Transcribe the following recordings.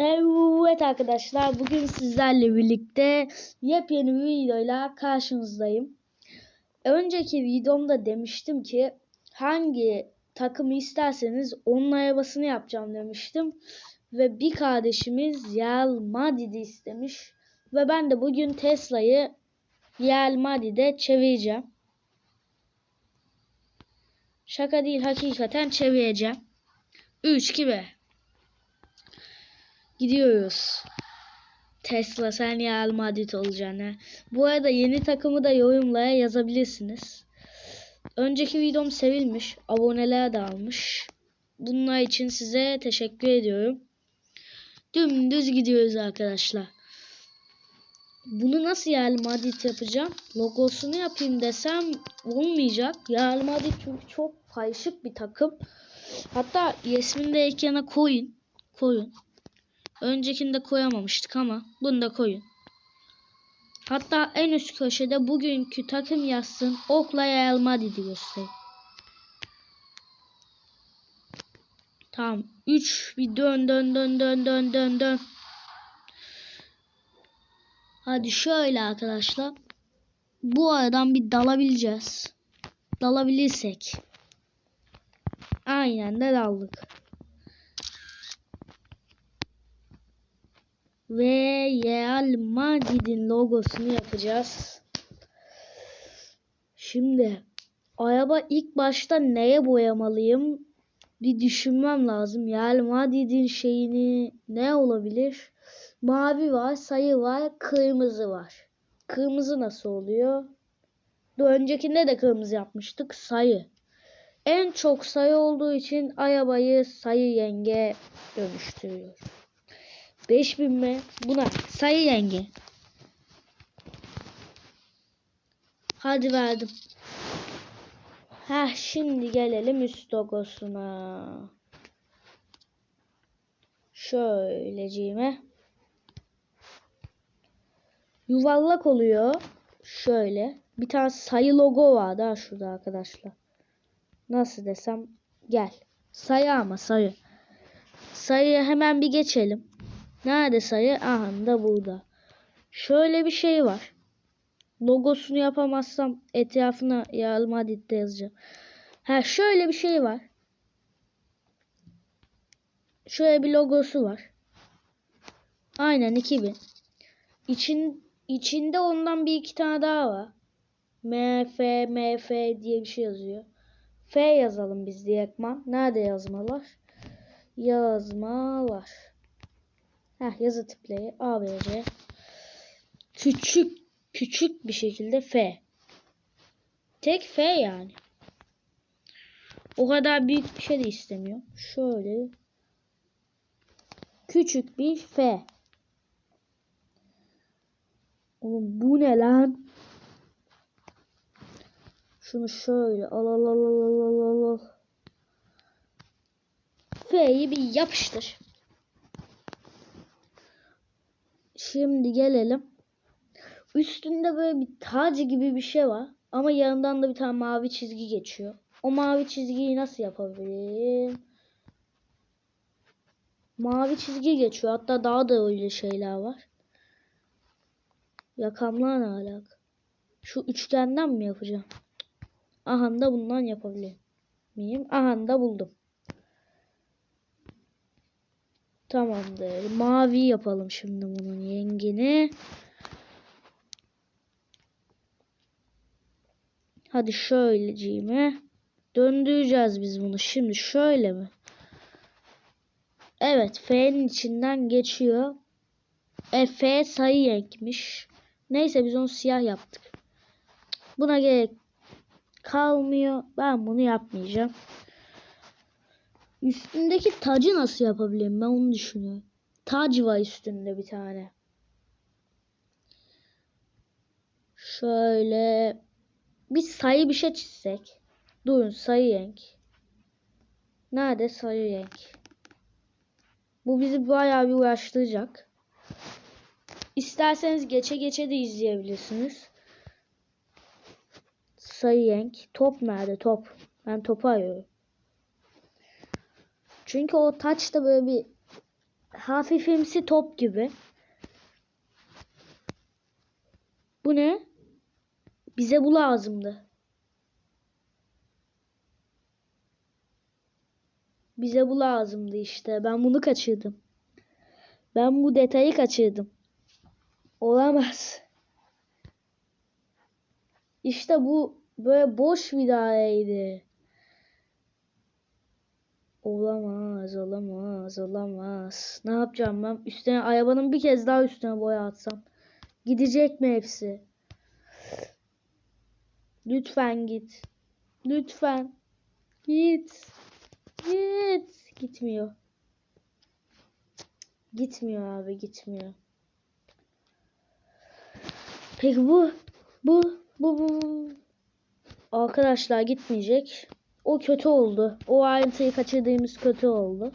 Evet arkadaşlar bugün sizlerle birlikte yepyeni bir videoyla karşınızdayım. Önceki videomda demiştim ki hangi takımı isterseniz onun arabasını yapacağım demiştim. Ve bir kardeşimiz Real Madrid'i istemiş. Ve ben de bugün Tesla'yı Real Madrid'e çevireceğim. Şaka değil hakikaten çevireceğim. 3 gibi. Gidiyoruz. Tesla sen Real Madrid olacaksın. Bu arada yeni takımı da yorumlara yazabilirsiniz. Önceki videom sevilmiş. Aboneler de almış. Bunlar için size teşekkür ediyorum. Dümdüz gidiyoruz arkadaşlar. Bunu nasıl Real Madrid yapacağım? Logosunu yapayım desem olmayacak. Real Madrid çünkü çok karışık bir takım. Hatta resmini de ekrana koyun. Koyun. Öncekinde koyamamıştık ama bunu da koyun. Hatta en üst köşede bugünkü takım yazsın. Okla Real Madrid'i göstereyim. Tamam. 3 bir dön dön dön dön dön dön dön. Hadi şöyle arkadaşlar. Bu aradan bir dalabileceğiz. Dalabilirsek. Aynen de daldık. Ve Real Madrid'in logosunu yapacağız. Şimdi araba ilk başta neye boyamalıyım? Bir düşünmem lazım. Real Madrid'in şeyini ne olabilir? Mavi var, sayı var, kırmızı var. Kırmızı nasıl oluyor? Daha öncekinde de kırmızı yapmıştık. Sayı. En çok sayı olduğu için arabayı sayı yenge dönüştürüyor. 5000 mi? Buna sayı yenge. Hadi verdim. Ha şimdi gelelim üst logosuna. Şöyleciğime. Yuvarlak oluyor. Şöyle. Bir tane sayı logo var daha şurada arkadaşlar. Nasıl desem gel. Sayı ama sayı. Sayıyı hemen bir geçelim. Nerede sayı? Aha da burada. Şöyle bir şey var. Logosunu yapamazsam etrafına Real Madrid'de yazacağım. Ha şöyle bir şey var. Şöyle bir logosu var. Aynen 2000. İçin, içinde ondan bir iki tane daha var. MF, MF diye bir şey yazıyor. F yazalım biz direktman. Nerede yazmalar? Yazmalar. Heh, yazı tipleri ABC. Küçük küçük bir şekilde F. Tek F yani. O kadar büyük bir şey de istemiyor. Şöyle küçük bir F. Oğlum bu ne lan? Şunu şöyle al al al al al al. F'yi bir yapıştır. Şimdi gelelim. Üstünde böyle bir tacı gibi bir şey var. Ama yanından da bir tane mavi çizgi geçiyor. O mavi çizgiyi nasıl yapabilirim? Mavi çizgi geçiyor. Hatta daha da öyle şeyler var. Yakamlar ne alaka? Şu üçgenden mi yapacağım? Aha da bundan yapabilirim. Miyim? Aha da buldum. Tamamdır. Mavi yapalım şimdi bunun yengini. Hadi şöyleciğime. Döndüreceğiz biz bunu. Şimdi şöyle mi? Evet. F'nin içinden geçiyor. E, F sayı renkmiş. Neyse biz onu siyah yaptık. Buna gerek kalmıyor. Ben bunu yapmayacağım. Üstündeki tacı nasıl yapabilirim ben onu düşünüyorum. Tac var üstünde bir tane. Şöyle bir sayı bir şey çizsek. Durun sayı renk. Nerede sayı renk? Bu bizi bayağı bir uğraştıracak. İsterseniz geçe geçe de izleyebilirsiniz. Sayı renk. Top nerede top? Ben topu arıyorum. Çünkü o taç da böyle bir hafifimsi top gibi. Bu ne? Bize bu lazımdı. Bize bu lazımdı işte. Ben bunu kaçırdım. Ben bu detayı kaçırdım. Olamaz. İşte bu böyle boş daireydi. Olamaz, olamaz, olamaz. Ne yapacağım ben? Üstüne arabanın bir kez daha üstüne boya atsam. Gidecek mi hepsi? Lütfen git. Lütfen. Git. Git. Gitmiyor. Gitmiyor abi, gitmiyor. Peki bu bu bu bu. Arkadaşlar gitmeyecek. O kötü oldu. O ayrıntıyı kaçırdığımız kötü oldu.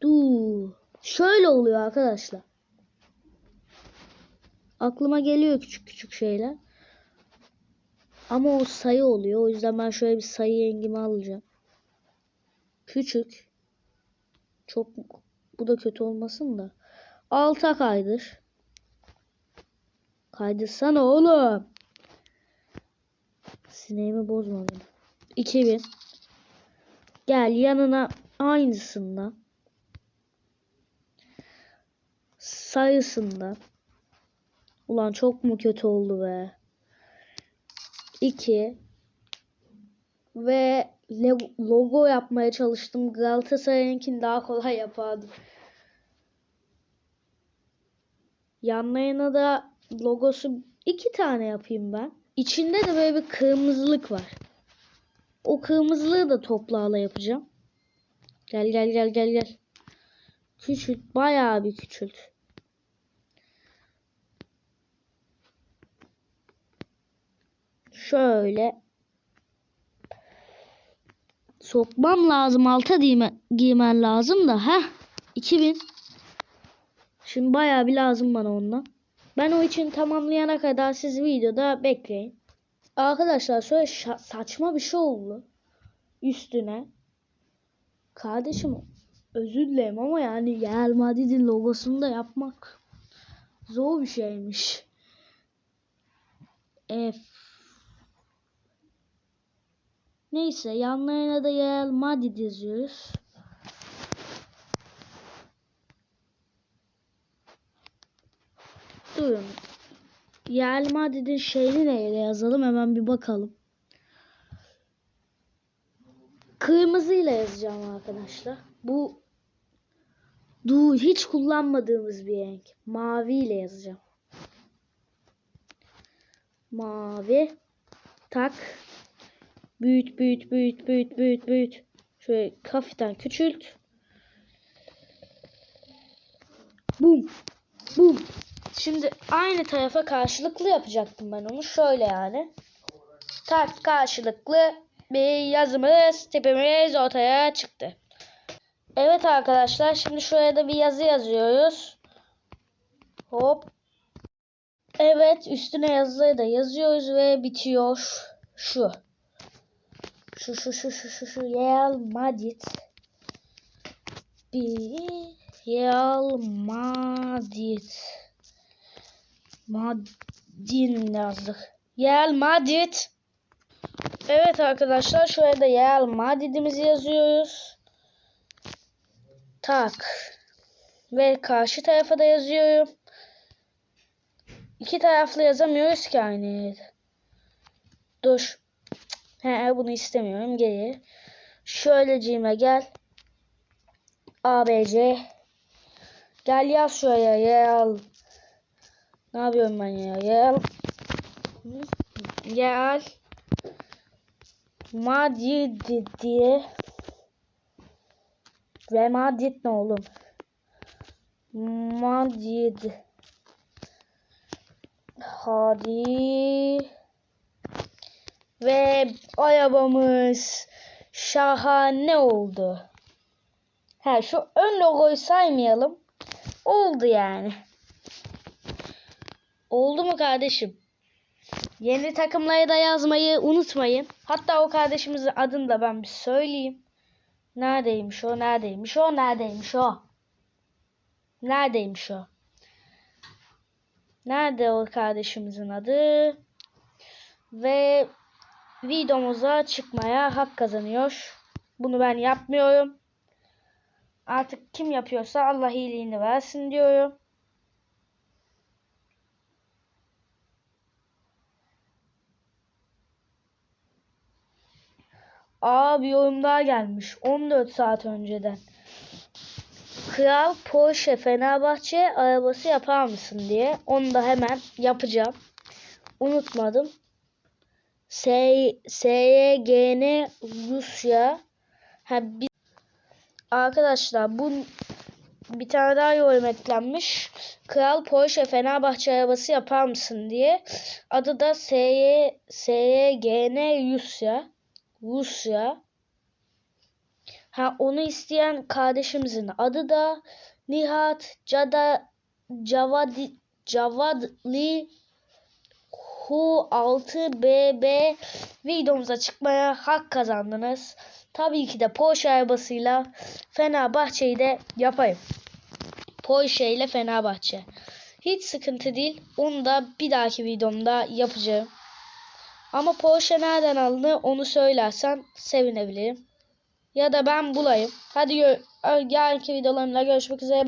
Dur. Şöyle oluyor arkadaşlar. Aklıma geliyor küçük küçük şeyler. Ama o sayı oluyor. O yüzden ben şöyle bir sayı yengimi alacağım. Küçük. Çok bu da kötü olmasın da. Alta kaydır. Kaydırsana oğlum. Sineğimi bozma beni. 2000. Gel yanına aynısından. Sayısından. Ulan çok mu kötü oldu be. 2 ve logo yapmaya çalıştım. Galatasaray'ınkini daha kolay yapardım. Yanlarına da logosu iki tane yapayım ben. İçinde de böyle bir kırmızılık var. O kırmızılığı da toplağla yapacağım. Gel gel gel gel gel. Küçült. Bayağı bir küçült. Şöyle. Sokmam lazım. Alta giyme, giymen lazım da. Heh. 2000. Şimdi bayağı bir lazım bana ondan. Ben o için tamamlayana kadar siz videoda bekleyin. Arkadaşlar şöyle saçma bir şey oldu. Üstüne. Kardeşim özür dilerim ama yani Real Madrid'in logosunu da yapmak zor bir şeymiş. F. Neyse yanlarına da Real Madrid yazıyoruz. Durun. Real Madrid'in şeyini neyle yazalım hemen bir bakalım. Kırmızıyla yazacağım arkadaşlar. Bu du hiç kullanmadığımız bir renk. Mavi ile yazacağım. Mavi. Tak. Büyüt büyüt büyüt büyüt büyüt büyüt. Şöyle hafiften küçült. Bum. Bum. Şimdi aynı tarafa karşılıklı yapacaktım ben onu. Şöyle yani. Tak karşılıklı bir yazımız, tipimiz ortaya çıktı. Evet arkadaşlar şimdi şuraya da bir yazı yazıyoruz. Hop. Evet üstüne yazıyı da yazıyoruz ve bitiyor. Şu. Şu şu şu şu şu şu Real Madrid. Bir Real Madrid. Madin yazdık. Real Madrid. Evet arkadaşlar şuraya da Real Madrid'imizi yazıyoruz. Tak. Ve karşı tarafa da yazıyorum. İki taraflı yazamıyoruz ki aynı yerde. Dur. He bunu istemiyorum. Geri. Şöyleciğime gel. ABC. Gel yaz şuraya. Real. Ne yapıyorum ben ya? Real. Real. Madrid diye. Ve Madrid ne oğlum? Madrid. Hadi. Ve arabamız şahane oldu. Ha şu ön logoyu saymayalım. Oldu yani. Oldu mu kardeşim? Yeni takımları da yazmayı unutmayın. Hatta o kardeşimizin adını da ben bir söyleyeyim. Neredeymiş o? Neredeymiş o? Neredeymiş o? Neredeymiş o? Nerede o kardeşimizin adı? Ve videomuza çıkmaya hak kazanıyor. Bunu ben yapmıyorum. Artık kim yapıyorsa Allah iyiliğini versin diyorum. Aa bir yorum daha gelmiş. 14 saat önceden. Kral Porsche Fenerbahçe arabası yapar mısın diye. Onu da hemen yapacağım. Unutmadım. SYGN Rusya. Ha, bir... Arkadaşlar bu bir tane daha yorum eklenmiş. Kral Porsche Fenerbahçe arabası yapar mısın diye. Adı da SY SYGN Rusya. Rusya. Ha onu isteyen kardeşimizin adı da Nihat Cada Javadi Javadli Hu 6BB videomuza çıkmaya hak kazandınız. Tabii ki de Porsche arabasıyla Fenerbahçe'yi de yapayım. Porsche ile Fenerbahçe. Hiç sıkıntı değil. Onu da bir dahaki videomda yapacağım. Ama Porsche nereden alınır onu söylersen sevinebilirim. Ya da ben bulayım. Hadi yarınki videolarımla görüşmek üzere.